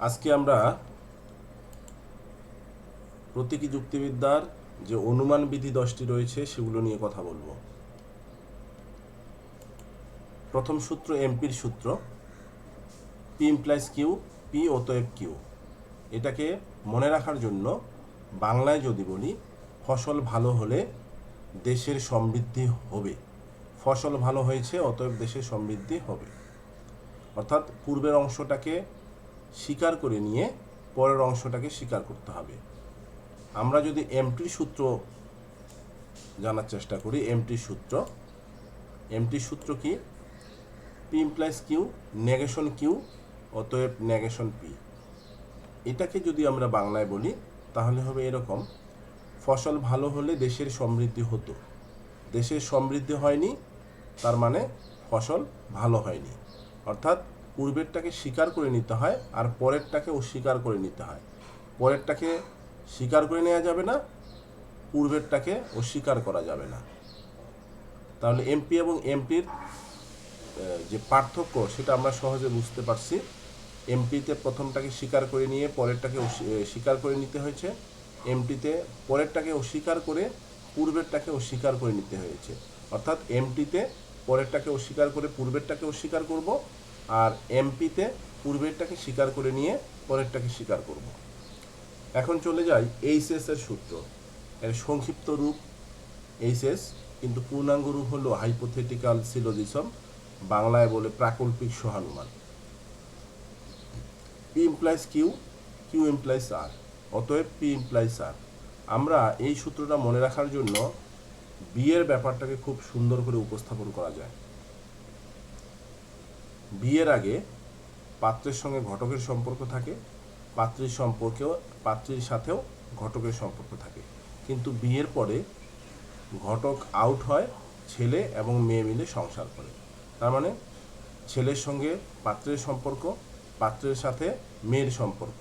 আজকে আমরা প্রতীকী যুক্তিবিদ্যার যে অনুমান বিধি দশটি রয়েছে, সেগুলো নিয়ে কথা বলব। প্রথম সূত্র এমপির সূত্র। পি ইমপ্লাইজ কিউ পি অতএব কিউ এটাকে মনে রাখার জন্য বাংলায় যদি বলি, ফসল ভালো হলে দেশের সমৃদ্ধি হবে। ফসল ভালো হয়েছে, অতএব দেশের সমৃদ্ধি হবে। অর্থাৎ পূর্বের অংশটাকে স্বীকার করে নিয়ে পরের অংশটাকে স্বীকার করতে হবে। আমরা যদি এমটির সূত্র জানার চেষ্টা করি এমটির সূত্র এমটির সূত্র কি? P implies Q negation Q অতএব নেগেশন পি এটাকে যদি আমরা বাংলায় বলি, তাহলে হবে এরকম, ফসল ভালো হলে দেশের সমৃদ্ধি হতো। দেশের সমৃদ্ধি হয়নি, তার মানে ফসল ভালো হয়নি। অর্থাৎ পূর্বেরটাকে স্বীকার করে নিতে হয় আর পরেরটাকে অস্বীকার করে নিতে হয়। পরেরটাকে স্বীকার করে নেওয়া যাবে না, পূর্বেরটাকে অস্বীকার করা যাবে না। তাহলে এমপি এবং এমপির যে পার্থক্য সেটা আমরা সহজে বুঝতে পারছি। এমপিতে প্রথমটাকে স্বীকার করে নিয়ে পরেরটাকে স্বীকার করে নিতে হয়েছে। এমটিতে পরেরটাকে অস্বীকার করে পূর্বেরটাকে অস্বীকার করে নিতে হয়েছে। অর্থাৎ এমটিতে পরেরটাকে অস্বীকার করে পূর্বেরটাকে অস্বীকার করব আর এমপিতে পূর্বেরটাকে স্বীকার করে নিয়ে পরেরটাকে স্বীকার করব। এখন চলে যাই এইচএস এর সূত্র। এর সংক্ষিপ্ত রূপ এইচএস কিন্তু পূর্ণাঙ্গ রূপ হলো হাইপোথেটিক্যাল সিলোজিসম বাংলায় বলে প্রাকল্পিক সহানুমান। P implies Q Q implies R অতএব পি ইমপ্লাইজ আর আমরা এই সূত্রটা মনে রাখার জন্য বিয়ের ব্যাপারটাকে খুব সুন্দর করে উপস্থাপন করা যায়। বিয়ের আগে পাত্রের সঙ্গে ঘটকের সম্পর্ক থাকে, পাত্রীর সম্পর্কেও, পাত্রীর সাথেও ঘটকের সম্পর্ক থাকে। কিন্তু বিয়ের পরে ঘটক আউট হয়, ছেলে এবং মেয়ে মিলে সংসার করে। তার মানে ছেলের সঙ্গে পাত্রের সম্পর্ক, পাত্রের সাথে মেয়ের সম্পর্ক।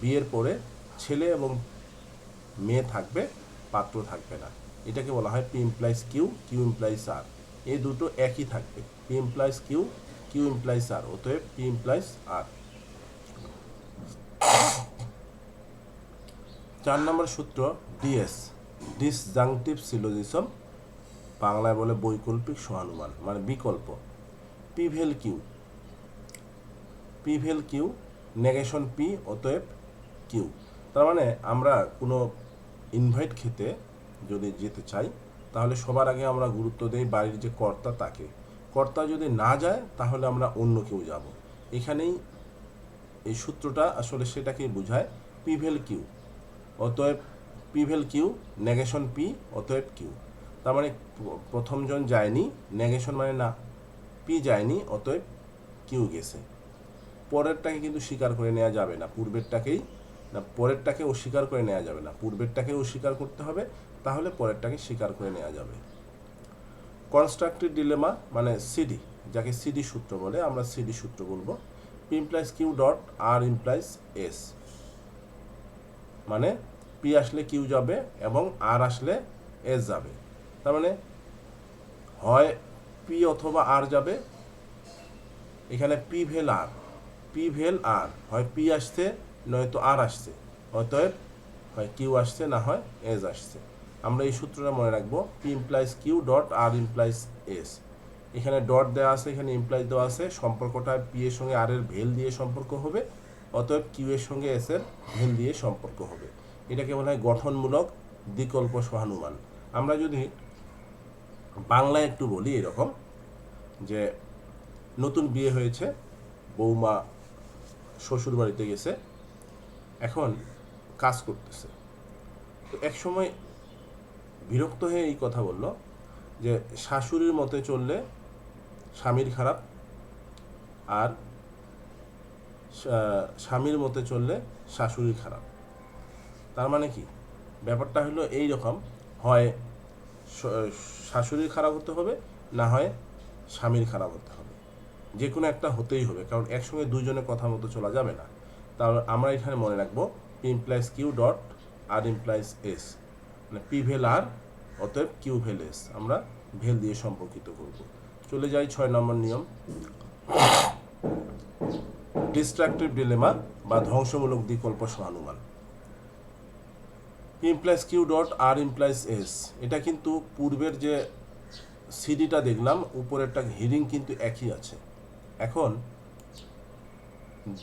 বিয়ের পরে ছেলে এবং মেয়ে থাকবে, পাত্র থাকবে না। এটাকে বলা হয় P implies Q Q implies R এই দুটো একই থাকবে। P implies Q Q implies R অতএব পি ইমপ্লাইজ আর চার নম্বর সূত্র ডিএস ডিসজাংটিভ সিলোজিসম বাংলায় বলে বৈকল্পিক সহানুমান মানে বিকল্প। P vel Q P vel Q negation P অতএব কিউ তার মানে আমরা কোনো ইনভাইট খেতে যদি যেতে চাই, তাহলে সবার আগে আমরা গুরুত্ব দেই বাড়ির যে কর্তা তাকে। কর্তা যদি না যায়, তাহলে আমরা অন্য কেউ যাব। এখানেই এই সূত্রটা আসলে সেটাকেই বোঝায় পিভেল কিউ। অতএব P vel Q, negation P, অতএব কিউ। তার মানে প্রথমজন যায়নি, নেগেশন মানে না, পি যায়নি, অতএব কিউ গেছে। পরেরটাকে কিন্তু স্বীকার করে নেওয়া যাবে না, পূর্বেরটাকেই না পরেরটাকে অস্বীকার করে নেওয়া যাবে না পূর্বেরটাকে অস্বীকার করতে হবে, তাহলে পরেরটাকে স্বীকার করে নেওয়া যাবে। কনস্ট্রাক্টিভ ডিলেমা মানে সিডি যাকে সিডি সূত্র বলে, আমরা সিডি সূত্র বলব। P implies Q dot R implies S মানে পি আসলে কিউ যাবে এবং আর আসলে এস যাবে। তার মানে হয় পি অথবা আর যাবে, এখানে পি ভেল আর পি ভেল আর হয় পি আসছে নয়তো আর আসছে, অতএব হয় কিউ আসছে না হয় এস আসছে। আমরা এই সূত্রটা মনে রাখব P implies Q dot R implies S এখানে ডট দেওয়া আছে, এখানে ইমপ্লাইজ দেওয়া আছে, সম্পর্কটা পি এর সঙ্গে আর এর ভেল দিয়ে সম্পর্ক হবে, অতএব কিউ এর সঙ্গে এস এর ভেল দিয়ে সম্পর্ক হবে। এটাকে বলা হয় গঠনমূলক বিকল্প সহানুমান। আমরা যদি বাংলায় একটু বলি এরকম, যে নতুন বিয়ে হয়েছে, বৌমা শ্বশুর বাড়িতে গেছে, এখন কাজ করতেছে। তো এক সময় বিরক্ত হয়ে এই কথা বলল যে শাশুড়ির মতে চললে স্বামীর খারাপ আর স্বামীর মতে চললে শাশুড়ির খারাপ। তার মানে কি? ব্যাপারটা হলো এই রকম, হয় শাশুড়ির খারাপ হতে হবে, না হয় স্বামীর খারাপ হতে হবে। যে কোনো একটা হতেই হবে, কারণ একসঙ্গে দুইজনের কথা মতো চলা যাবে না। তাহলে আমরা এখানে মনে রাখব P implies Q dot R implies S মানে পি ভেল আর, অতএব কিউ ভেল এস আমরা ভেল দিয়ে সম্পর্কিত করব। চলে যাই ছয় নম্বর নিয়ম। ডিস্ট্রাক্টিভ ডিলেমা বা ধ্বংসমূলক বিকল্প সহানুমান implies Q dot R implies S এটা কিন্তু পূর্বের যে সিডিটা দেখলাম, উপরেরটা হিরিং কিন্তু একই আছে। এখন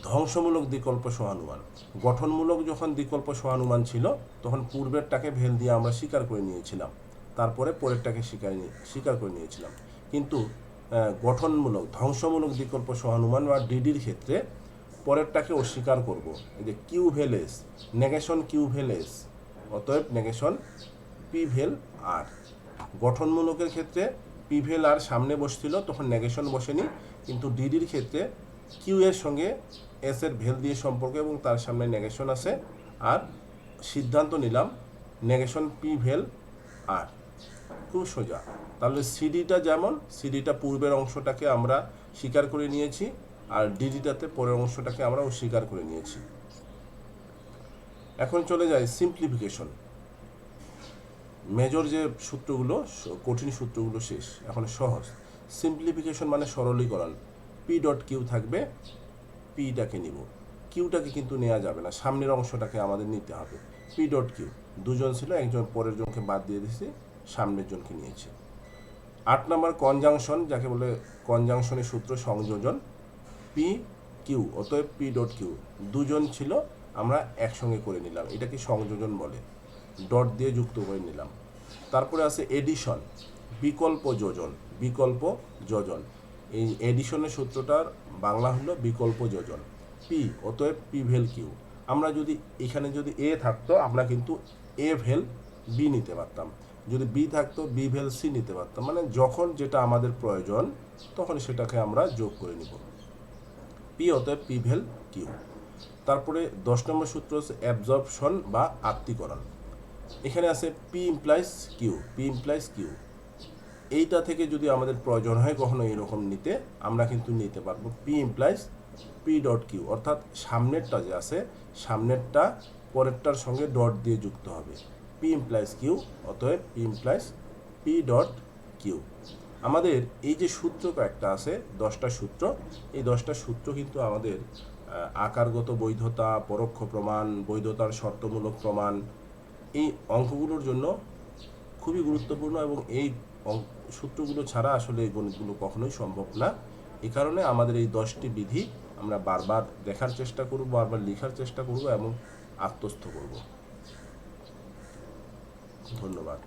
ধ্বংসমূলক বিকল্প সহানুমান গঠনমূলক যখন বিকল্প সহানুমান ছিল, তখন পূর্বেরটাকে ভেল দিয়ে আমরা স্বীকার করে নিয়েছিলাম। তারপরে পরেরটাকে স্বীকার স্বীকার করে নিয়েছিলাম। কিন্তু গঠনমূলক, ধ্বংসমূলক বিকল্প সহানুমান বা ডিডির ক্ষেত্রে পরেরটাকে অস্বীকার করব। এই যে কিউ ভেলেস নেগেশন কিউ ভেলেস অতএব নেগেশন পি ভেল আর। গঠনমূলকের ক্ষেত্রে পি ভেল আর সামনে বসছিল, তখন নেগেশন বসেনি। কিন্তু ডিডির ক্ষেত্রে কিউ এর সঙ্গে এস এর ভেল দিয়ে সম্পর্ক এবং তার সামনে নেগেশন আছে আর সিদ্ধান্ত নিলাম নেগেশন পি ভেল আর খুব সোজা। তাহলে সিডিটা যেমন সিডিটা পূর্বের অংশটাকে আমরা স্বীকার করে নিয়েছি আর ডিডিটাতে পরের অংশটাকে আমরা অস্বীকার করে নিয়েছি। এখন চলে যায় সিম্পলিফিকেশন মেজর যে সূত্রগুলো, কঠিন সূত্রগুলো শেষ, এখন সহজ। সিম্পলিফিকেশন মানে সরলীকরণ। পি ডট কিউ থাকবে পিটাকে নিব কিউটাকে কিন্তু নেওয়া যাবে না, সামনের অংশটাকে আমাদের নিতে হবে। পি ডট কিউ দুজন ছিল, একজন পরের জনকে বাদ দিয়ে দিয়েছি, সামনের জনকে নিয়েছি। আট নম্বর কনজাংশন যাকে বলে কনজাংশনের সূত্র সংযোজন পি কিউ অতএব পি ডট কিউ দুজন ছিল, আমরা একসঙ্গে করে নিলাম। এটাকে সংযোজন বলে ডট দিয়ে যুক্ত করে নিলাম। তারপরে আছে এডিশন বিকল্প যোজন বিকল্প যোজন। এই এডিশনের সূত্রটার বাংলা হলো বিকল্প যোজন। পি অতএব পি ভেল কিউ আমরা যদি এখানে যদি এ থাকতো, আমরা কিন্তু এ ভেল বি নিতে পারতাম। যদি বি থাকতো বি ভেল সি নিতে পারতাম। মানে যখন যেটা আমাদের প্রয়োজন, তখন সেটাকে আমরা যোগ করে নিব। পি অতএব পি ভেল কিউ তারপরে দশ নম্বর সূত্র হচ্ছে অ্যাবজর্পশন বা আত্মীকরণ এখানে আছে P implies Q P implies Q এইটা থেকে যদি আমাদের প্রয়োজন হয় কখনো এরকম নিতে, আমরা কিন্তু নিতে পারব P implies P dot Q অর্থাৎ সামনেরটা যে আছে, সামনেরটা পরেরটার সঙ্গে ডট দিয়ে যুক্ত হবে। পি ইমপ্লাইজ কিউ অতএব P implies P dot Q আমাদের এই যে সূত্র কয়েকটা আছে, দশটা সূত্র, এই দশটা সূত্র কিন্তু আমাদের আকারগত বৈধতা, পরোক্ষ প্রমাণ, বৈধতার শর্তমূলক প্রমাণ, এই অঙ্কগুলোর জন্য খুবই গুরুত্বপূর্ণ এবং এই সূত্রগুলো ছাড়া আসলে এই গণিতগুলো কখনোই সম্ভব না। এ কারণে আমাদের এই দশটি বিধি আমরা বারবার দেখার চেষ্টা করব, বারবার লেখার চেষ্টা করব এবং আত্মস্থ করব। ধন্যবাদ।